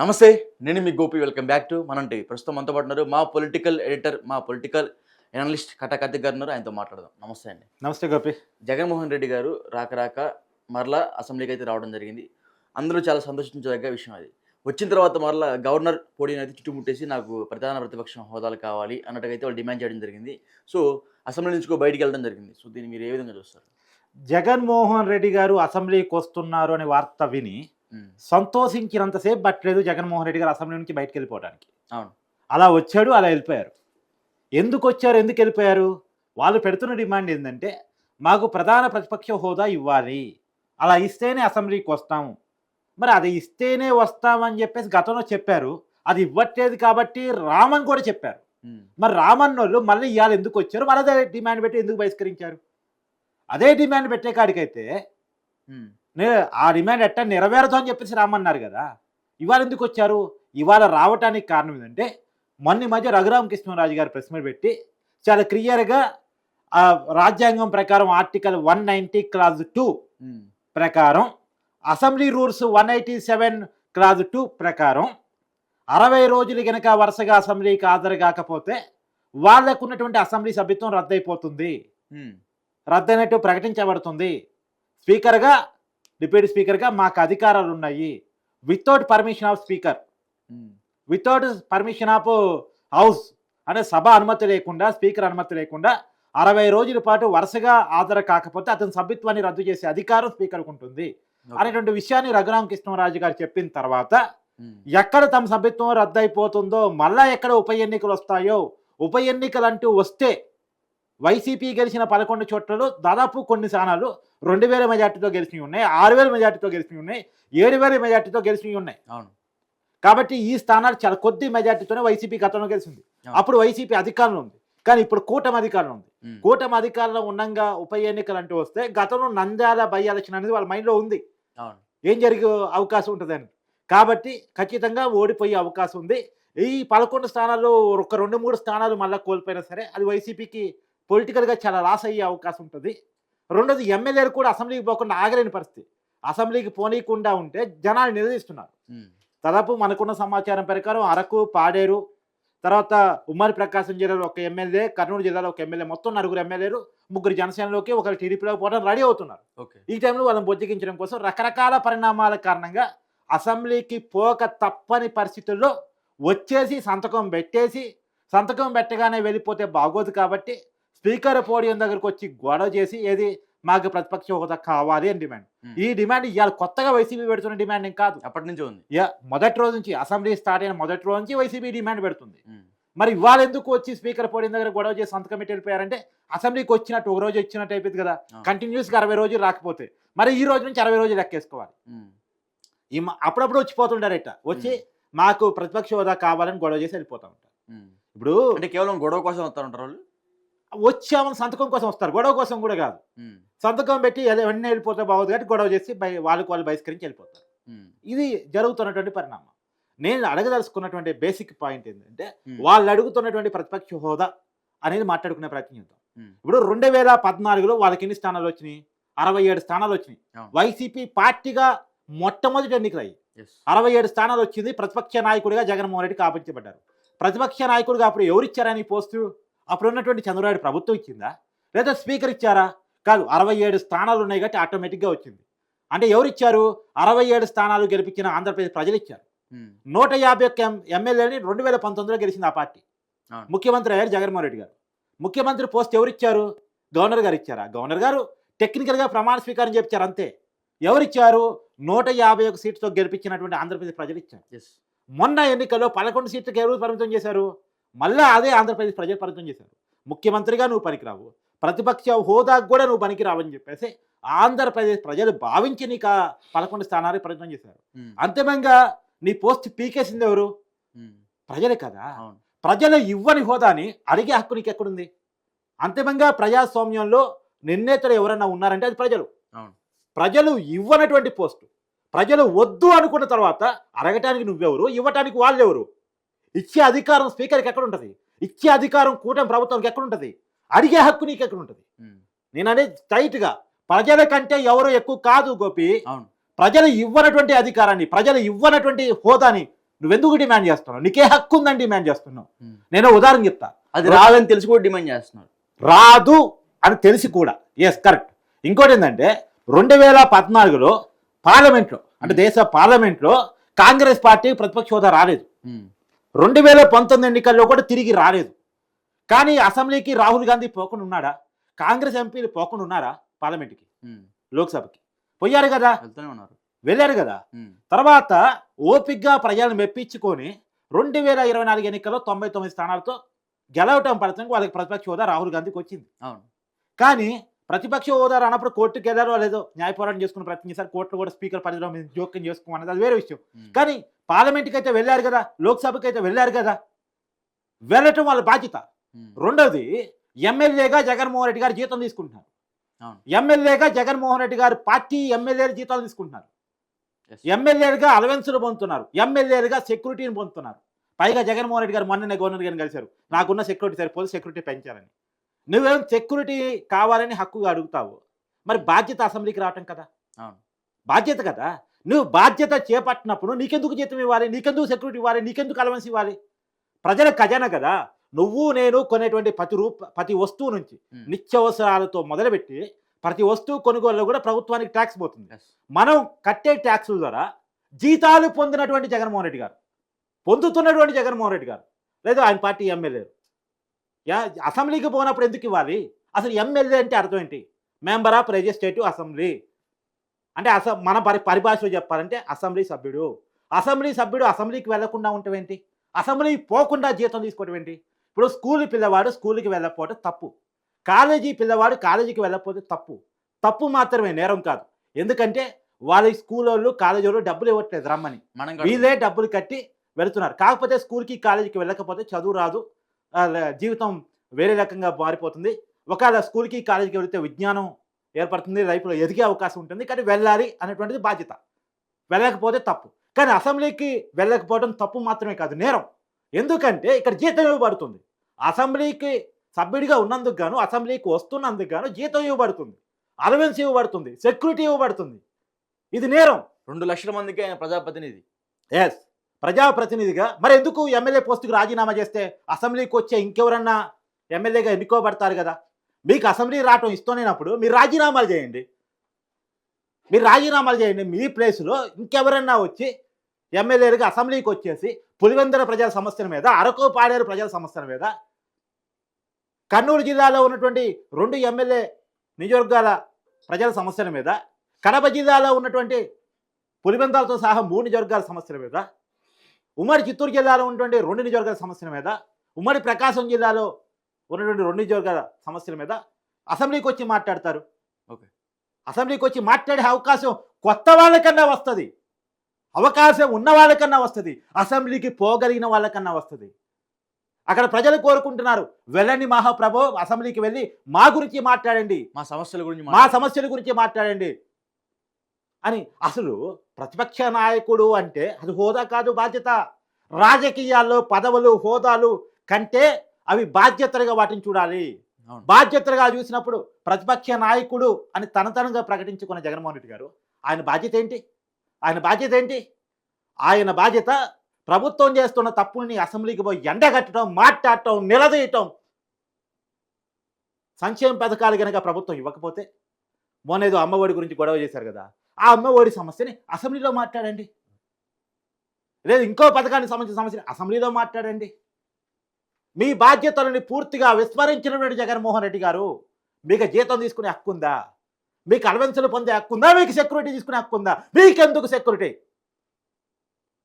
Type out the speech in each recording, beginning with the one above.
నమస్తే నేను మీ గోపి. వెల్కమ్ బ్యాక్ టు మనంటి. ప్రస్తుతం మనతో పాటు ఉన్నారు మా పొలిటికల్ ఎడిటర్ మా పొలిటికల్ ఎనలిస్ట్ కటాకత్తి గారు ఉన్నారు. ఆయనతో మాట్లాడదాం. నమస్తే అండి. నమస్తే గోపి. జగన్మోహన్ రెడ్డి గారు రాక రాక మరలా అసెంబ్లీకి అయితే రావడం జరిగింది. అందరూ చాలా సంతోషించదగ్గ విషయం అది. వచ్చిన తర్వాత మరలా గవర్నర్ పోడిని అయితే చుట్టుముట్టేసి నాకు ప్రధాన ప్రతిపక్షం హోదాలు కావాలి అన్నట్టుగా అయితే వాళ్ళు డిమాండ్ చేయడం జరిగింది. సో అసెంబ్లీ నుంచి బయటికి వెళ్ళడం జరిగింది. సో దీన్ని మీరు ఏ విధంగా చూస్తారు? జగన్మోహన్ రెడ్డి గారు అసెంబ్లీకి వస్తున్నారు అనే వార్త విని సంతోషించినంతసేపు పట్టలేదు జగన్మోహన్ రెడ్డి గారు అసెంబ్లీ నుంచి బయటకు వెళ్ళిపోవడానికి అవును. అలా వచ్చాడు అలా వెళ్ళిపోయారు. ఎందుకు వచ్చారు ఎందుకు వెళ్ళిపోయారు? వాళ్ళు పెడుతున్న డిమాండ్ ఏంటంటే మాకు ప్రధాన ప్రతిపక్ష హోదా ఇవ్వాలి. అలా ఇస్తేనే అసెంబ్లీకి వస్తాము మరి అది ఇస్తేనే వస్తామని చెప్పేసి గతంలో చెప్పారు. అది ఇవ్వట్లేదు కాబట్టి రామన్ కూడా చెప్పారు. మరి రామన్ వాళ్ళు మళ్ళీ ఇవాళ ఎందుకు వచ్చారు? మరి అదే డిమాండ్ పెట్టి ఎందుకు బహిష్కరించారు? అదే డిమాండ్ పెట్టే కాడికైతే ఆ డిమాండ్ ఎట్టా నెరవేరదు అని చెప్పేసి రామన్నారు కదా. ఇవాళ ఎందుకు వచ్చారు? ఇవాళ రావటానికి కారణం ఏంటంటే మొన్న మధ్య రఘురామకృష్ణరాజు గారు ప్రెస్ మీట్ పెట్టి చాలా క్లియర్గా ఆ రాజ్యాంగం ప్రకారం article one ninety clause two ప్రకారం assembly rules one eighty seven clause two ప్రకారం అరవై రోజులు కనుక వరుసగా అసెంబ్లీకి హాజరు కాకపోతే వాళ్ళకు ఉన్నటువంటి అసెంబ్లీ సభ్యత్వం రద్దయిపోతుంది. రద్దయినట్టు ప్రకటించబడుతుంది. స్పీకర్గా డిప్యూటీ స్పీకర్గా మాకు అధికారాలు ఉన్నాయి without permission of speaker. Without permission of house అంటే సభ అనుమతి లేకుండా స్పీకర్ అనుమతి లేకుండా అరవై రోజుల పాటు వరుసగా హాజరు కాకపోతే అతని సభ్యత్వాన్ని రద్దు చేసే అధికారం స్పీకర్కు ఉంటుంది. అనేటువంటి విషయాన్ని రఘురామకృష్ణరాజు గారు చెప్పిన తర్వాత ఎక్కడ తమ సభ్యత్వం రద్దయిపోతుందో మళ్ళా ఎక్కడ ఉప ఎన్నికలు వస్తాయో ఉప ఎన్నికలు అంటూ వస్తే వైసీపీ గెలిచిన పదకొండు చోట్లలో దాదాపు కొన్ని స్థానాలు రెండు వేల మెజార్టీతో గెలిచినవి ఉన్నాయి ఆరు వేల మెజార్టీతో గెలిచినవి ఉన్నాయి ఏడు వేల మెజార్టీతో గెలిచినవి ఉన్నాయి. అవును. కాబట్టి ఈ స్థానాలు చాలా కొద్ది మెజార్టీతోనే వైసీపీ గతంలో గెలిచింది. అప్పుడు వైసీపీ అధికారంలో ఉంది. కానీ ఇప్పుడు కూటమి అధికారంలో ఉంది. కూటమి అధికారంలో ఉన్నంగా ఉప ఎన్నికలు అంటూ వస్తే గతంలో నంద్యాల బై ఎలక్షన్ అనేది వాళ్ళ మైండ్లో ఉంది. అవును. ఏం జరిగే అవకాశం ఉంటుందని కాబట్టి ఖచ్చితంగా ఓడిపోయే అవకాశం ఉంది. ఈ పదకొండు స్థానాలు ఒక రెండు మూడు స్థానాలు మళ్ళీ కోల్పోయినా సరే అది వైసీపీకి పొలిటికల్గా చాలా లాస్ అయ్యే అవకాశం ఉంటుంది. రెండోది ఎమ్మెల్యేలు కూడా అసెంబ్లీకి పోకుండా ఆగలేని పరిస్థితి. అసెంబ్లీకి పోనీయకుండా ఉంటే జనాలు నిలదీస్తున్నారు. దాదాపు మనకున్న సమాచారం ప్రకారం అరకు పాడేరు తర్వాత ఉమ్మడి ప్రకాశం జిల్లాలో ఒక ఎమ్మెల్యే కర్నూలు జిల్లాలో ఒక ఎమ్మెల్యే మొత్తం నలుగురు ఎమ్మెల్యేలు ముగ్గురు జనసేనలోకి ఒకరు టీడీపీలోకి పోవడం రెడీ అవుతున్నారు. ఈ టైంలో వాళ్ళని బొజ్జగించడం కోసం రకరకాల పరిణామాల కారణంగా అసెంబ్లీకి పోక తప్పని పరిస్థితుల్లో వచ్చేసి సంతకం పెట్టేసి సంతకం పెట్టగానే వెళ్ళిపోతే బాగోదు కాబట్టి స్పీకర్ పోడియం దగ్గరకు వచ్చి గొడవ చేసి ఏది మాకు ప్రతిపక్ష హోదా కావాలి అని డిమాండ్. ఈ డిమాండ్ ఇవాళ కొత్తగా వైసీపీ పెడుతున్న డిమాండ్ ఏం కాదు. అప్పటి నుంచి ఉంది. మొదటి రోజు నుంచి అసెంబ్లీ స్టార్ట్ అయిన మొదటి రోజు నుంచి వైసీపీ డిమాండ్ పెడుతుంది. మరి ఇవాళ ఎందుకు వచ్చి స్పీకర్ పోడియం దగ్గర గొడవ చేసి సంతకం పెట్టి వెళ్ళిపోయారంటే అసెంబ్లీకి వచ్చినట్టు ఒక రోజు వచ్చినట్టు అయిపోయింది కదా. కంటిన్యూస్గా అరవై రోజులు రాకపోతే మరి ఈ రోజు నుంచి అరవై రోజులు లెక్కేసుకోవాలి. ఈ అప్పుడప్పుడు వచ్చిపోతుంటారట వచ్చి మాకు ప్రతిపక్ష హోదా కావాలని గొడవ చేసి వెళ్ళిపోతా ఉంటారు. ఇప్పుడు అంటే కేవలం గొడవ కోసం వస్తారంటారు వాళ్ళు? వచ్చామని సంతకం కోసం వస్తారు. గొడవ కోసం కూడా కాదు. సంతకం పెట్టి అదే వెంటనే వెళ్ళిపోతే బాగోదు కాబట్టి గొడవ చేసి వాళ్ళకి వాళ్ళు బహిష్కరించి వెళ్ళిపోతారు. ఇది జరుగుతున్నటువంటి పరిణామం. నేను అడగదలుచుకున్నటువంటి బేసిక్ పాయింట్ ఏంటంటే వాళ్ళు అడుగుతున్నటువంటి ప్రతిపక్ష హోదా అనేది మాట్లాడుకునే ప్రయత్నం చేద్దాం. ఇప్పుడు రెండు వేల పద్నాలుగులో వాళ్ళకి ఎన్ని స్థానాలు వచ్చినాయి? అరవై ఏడు స్థానాలు వచ్చినాయి. వైసీపీ పార్టీగా మొట్టమొదటి ఎన్నికలు అయ్యి yes. అరవై ఏడు స్థానాలు వచ్చింది ప్రతిపక్ష నాయకుడిగా జగన్మోహన్ రెడ్డి కాపించబడ్డారు ప్రతిపక్ష నాయకుడిగా అప్పుడు ఎవరు ఇచ్చారని పోస్టు? అప్పుడు ఉన్నటువంటి చంద్రబాబు ప్రభుత్వం ఇచ్చిందా? లేదా స్పీకర్ ఇచ్చారా? కాదు అరవై ఏడు స్థానాలు ఉన్నాయి కాబట్టి ఆటోమేటిక్గా వచ్చింది. అంటే ఎవరు ఇచ్చారు? అరవై ఏడు స్థానాలు గెలిపించిన ఆంధ్రప్రదేశ్ ప్రజలు ఇచ్చారు. నూట యాభై ఒక్క ఎమ్మెల్యేని రెండు వేల పంతొమ్మిదిలో గెలిచింది ఆ పార్టీ. ముఖ్యమంత్రి అయ్యారు జగన్మోహన్ రెడ్డి గారు. ముఖ్యమంత్రి పోస్ట్ ఎవరు ఇచ్చారు? గవర్నర్ గారు ఇచ్చారా? గవర్నర్ గారు టెక్నికల్గా ప్రమాణ స్వీకారం చెప్పారు అంతే. ఎవరు ఇచ్చారు? నూట యాభై ఒక సీట్తో గెలిపించినటువంటి ఆంధ్రప్రదేశ్ ప్రజలు ఇచ్చారు. మొన్న ఎన్నికల్లో పదకొండు సీట్లకు ఎవరు పరిమితం చేశారు. మళ్ళా అదే ఆంధ్రప్రదేశ్ ప్రజలు పరిమితం చేశారు. ముఖ్యమంత్రిగా నువ్వు పనికిరావు. ప్రతిపక్ష హోదాకు కూడా నువ్వు పనికిరావని చెప్పేసి ఆంధ్రప్రదేశ్ ప్రజలు భావించి నీకు ఆ పదకొండు స్థానాలు పరిమితం చేశారు. అంతిమంగా నీ పోస్ట్ పీకేసింది ఎవరు? ప్రజలే కదా. ప్రజలు ఇవ్వని హోదాని అడిగే హక్కు నీకు ఎక్కడుంది అంతిమంగా ప్రజాస్వామ్యంలో నిర్ణేతలు ఎవరన్నా ఉన్నారంటే అది ప్రజలు. ప్రజలు ఇవ్వనటువంటి పోస్టు. ప్రజలు వద్దు అనుకున్న తర్వాత అడగటానికి నువ్వెవరు? ఇవ్వటానికి వాళ్ళు ఎవరు ఇచ్చే అధికారం స్పీకర్కి ఎక్కడ ఉంటుంది ఇచ్చే అధికారం కూటమి ప్రభుత్వానికి ఎక్కడ ఉంటుంది అడిగే హక్కు నీకు ఎక్కడ ఉంటుంది నేను అనేది టైట్గా ప్రజల కంటే ఎవరు ఎక్కువ కాదు గోపి. అవును. ప్రజలు ఇవ్వనటువంటి అధికారాన్ని ప్రజలు ఇవ్వనటువంటి హోదాని నువ్వెందుకు డిమాండ్ చేస్తున్నావు? నీకే హక్కు ఉందని డిమాండ్ చేస్తున్నావు. నేను ఉదాహరణ చెప్తా. అది రాదని తెలిసి కూడా డిమాండ్ చేస్తున్నారు రాదు అని తెలిసి కూడా. ఎస్ కరెక్ట్ ఇంకోటి ఏంటంటే రెండు వేల పద్నాలుగులో పార్లమెంట్లో అంటే దేశ పార్లమెంట్లో కాంగ్రెస్ పార్టీ ప్రతిపక్ష హోదా రాలేదు. రెండు వేల పంతొమ్మిది ఎన్నికల్లో కూడా తిరిగి రాలేదు. కానీ అసెంబ్లీకి రాహుల్ గాంధీ పోకుండా ఉన్నాడా? కాంగ్రెస్ ఎంపీలు పోకుండా ఉన్నారా పార్లమెంట్కి. లోక్సభకి. పోయారు కదా? వెళ్తూనే ఉన్నారు. వెళ్ళారు కదా. తర్వాత ఓపిగ్గా ప్రజలను మెప్పించుకొని రెండు వేల ఇరవై నాలుగు ఎన్నికల్లో తొంభై తొమ్మిది స్థానాలతో గెలవటం ఫలితంగా వాళ్ళకి ప్రతిపక్ష హోదా రాహుల్ గాంధీకి వచ్చింది. అవును. కానీ ప్రతిపక్ష హోదా రానప్పుడు కోర్టుకి వెళ్ళారో లేదో న్యాయ పోరాటం చేసుకుని ప్రయత్నం చేశారు కోర్టులో కూడా స్పీకర్ పరిధిలో మీరు జోక్యం చేసుకోమన్నది అది వేరే విషయం. కానీ పార్లమెంట్కి అయితే వెళ్ళారు కదా లోక్సభకి అయితే వెళ్ళారు కదా వెళ్ళటం వాళ్ళ బాధ్యత. రెండోది ఎమ్మెల్యేగా జగన్మోహన్ రెడ్డి గారు జీతం తీసుకుంటున్నారు. ఎమ్మెల్యేగా జగన్మోహన్ రెడ్డి గారు పార్టీ ఎమ్మెల్యేలు జీతాలు తీసుకుంటున్నారు. ఎమ్మెల్యేలుగా అలవెన్సులు పొందుతున్నారు ఎమ్మెల్యేలుగా సెక్యూరిటీని పొందుతున్నారు పైగా జగన్మోహన్ రెడ్డి గారు మొన్ననే గవర్నర్ గారిని కలిశారు నాకున్న సెక్యూరిటీ సరిపోదు సెక్యూరిటీ పెంచాలని నువ్వేం సెక్యూరిటీ కావాలని హక్కుగా అడుగుతావు. మరి బాధ్యత అసెంబ్లీకి రావటం కదా. అవును. బాధ్యత కదా. నువ్వు బాధ్యత చేపట్టినప్పుడు నీకెందుకు జీతం ఇవ్వాలి? నీకెందుకు సెక్యూరిటీ ఇవ్వాలి? నీకెందుకు అలవెన్స్ ఇవ్వాలి? ప్రజల ఖజానా కదా. నువ్వు నేను కొనేటువంటి ప్రతి రూప ప్రతి వస్తువు నుంచి. నిత్యావసరాలతో మొదలుపెట్టి ప్రతి వస్తువు కొనుగోలులో కూడా ప్రభుత్వానికి ట్యాక్స్ పోతుంది. మనం కట్టే ట్యాక్సుల ద్వారా జీతాలు పొందినటువంటి జగన్మోహన్ రెడ్డి గారు పొందుతున్నటువంటి జగన్మోహన్ రెడ్డి గారు లేదా ఆయన పార్టీ ఎమ్మెల్యేలు అసెంబ్లీకి పోనప్పుడు ఎందుకు ఇవ్వాలి? అసలు ఎమ్మెల్యే అంటే అర్థం ఏంటి? Member of legislative assembly. అంటే అస మన పరి పరిభాషలో చెప్పాలంటే అసెంబ్లీ సభ్యుడు. అసెంబ్లీ సభ్యుడు అసెంబ్లీకి వెళ్ళకుండా ఉండటం ఏంటి? అసెంబ్లీ పోకుండా జీతం తీసుకోవడం ఏంటి? ఇప్పుడు స్కూల్ పిల్లవాడు స్కూల్కి వెళ్ళకపోవడం తప్పు. కాలేజీ పిల్లవాడు కాలేజీకి వెళ్ళకపోతే తప్పు. తప్పు మాత్రమే నేరం కాదు. ఎందుకంటే వాళ్ళ స్కూల్ వాళ్ళు కాలేజీ వాళ్ళు డబ్బులు ఇవ్వట్లేదు రమ్మని. మనం వీళ్ళే డబ్బులు కట్టి వెళుతున్నారు. కాకపోతే స్కూల్కి కాలేజీకి వెళ్ళకపోతే చదువు రాదు. జీవితం వేరే రకంగా మారిపోతుంది. ఒకవేళ స్కూల్కి కాలేజీకి వెళితే విజ్ఞానం ఏర్పడుతుంది లైఫ్లో ఎదిగే అవకాశం ఉంటుంది. కానీ వెళ్ళాలి అనేటువంటిది బాధ్యత. వెళ్ళకపోతే తప్పు. కానీ అసెంబ్లీకి వెళ్ళకపోవడం తప్పు మాత్రమే కాదు నేరం. ఎందుకంటే ఇక్కడ జీతం ఇవ్వబడుతుంది. అసెంబ్లీకి సభ్యుడిగా ఉన్నందుకు గాను అసెంబ్లీకి వస్తున్నందుకు గాను జీతం ఇవ్వబడుతుంది. అలవెన్స్ ఇవ్వబడుతుంది. సెక్యూరిటీ ఇవ్వబడుతుంది. ఇది నేరం. రెండు లక్షల మందికి ఆయన ప్రజాప్రతినిధి. ఎస్ ప్రజాప్రతినిధిగా మరి ఎందుకు ఎమ్మెల్యే పోస్టుకు రాజీనామా చేస్తే అసెంబ్లీకి వచ్చే ఇంకెవరన్నా ఎమ్మెల్యేగా ఎన్నుకోబడతారు కదా? మీకు అసెంబ్లీ రావటం ఇస్తూనేనప్పుడు మీరు రాజీనామాలు చేయండి. మీరు రాజీనామాలు చేయండి. మీ ప్లేస్లో ఇంకెవరన్నా వచ్చి ఎమ్మెల్యేలుగా అసెంబ్లీకి వచ్చేసి పులివెందర ప్రజల సమస్యల మీద అరకు పాడేరు ప్రజల సమస్యల మీద కర్నూలు జిల్లాలో ఉన్నటువంటి రెండు ఎమ్మెల్యే నియోజకవర్గాల ప్రజల సమస్యల మీద కడప జిల్లాలో ఉన్నటువంటి పులివెందాలతో సహా మూడు నియోజకవర్గాల సమస్యల మీద ఉమ్మడి చిత్తూరు జిల్లాలో ఉన్నటువంటి రెండు నియోజకవర్గాల సమస్యల మీద ఉమ్మడి ప్రకాశం జిల్లాలో ఉన్నటువంటి రెండు నియోజకవర్గాల సమస్యల మీద అసెంబ్లీకి వచ్చి మాట్లాడతారు. ఓకే. అసెంబ్లీకి వచ్చి మాట్లాడే అవకాశం కొత్త వాళ్ళకన్నా వస్తుంది. అవకాశం ఉన్న వాళ్ళకన్నా వస్తుంది. అసెంబ్లీకి పోగలిగిన వాళ్ళకన్నా వస్తుంది. అక్కడ ప్రజలు కోరుకుంటున్నారు వెళ్ళండి మహాప్రభు అసెంబ్లీకి వెళ్ళి మా గురించి మాట్లాడండి. మా సమస్యల గురించి మా సమస్యల గురించి మాట్లాడండి. అని అసలు ప్రతిపక్ష నాయకుడు అంటే అది హోదా కాదు బాధ్యత. రాజకీయాల్లో పదవులు హోదాలు కంటే అవి బాధ్యతలుగా వాటిని చూడాలి. బాధ్యతలుగా చూసినప్పుడు ప్రతిపక్ష నాయకుడు అని తనతనంగా ప్రకటించుకున్న జగన్మోహన్ రెడ్డి గారు ఆయన బాధ్యత ఏంటి? ఆయన బాధ్యత ఏంటి? ఆయన బాధ్యత ప్రభుత్వం చేస్తున్న తప్పుల్ని అసెంబ్లీకి పోయి ఎండగట్టడం మాట్లాడటం నిలదీయటం. సంక్షేమ పథకాలు కనుక ప్రభుత్వం ఇవ్వకపోతే మొన్నేదో అమ్మఒడి గురించి గొడవ చేశారు కదా. ఆ అమ్మఒడి సమస్యని అసెంబ్లీలో మాట్లాడండి. లేదు ఇంకో పథకానికి సంబంధించిన సమస్యని అసెంబ్లీలో మాట్లాడండి. మీ బాధ్యతలని పూర్తిగా విస్మరించినటువంటి జగన్మోహన్ రెడ్డి గారు మీకు జీతం తీసుకునే హక్కు ఉందా? మీకు అలవెన్సులు పొందే హక్కు ఉందా? మీకు సెక్యూరిటీ తీసుకునే హక్కు ఉందా? మీకెందుకు సెక్యూరిటీ?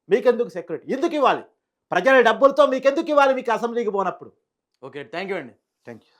మీకెందుకు సెక్యూరిటీ? ఎందుకు ఇవ్వాలి? ప్రజల డబ్బులతో మీకెందుకు ఇవ్వాలి మీకు అసెంబ్లీకి పోనప్పుడు? ఓకే థ్యాంక్ యూ అండి. Thank you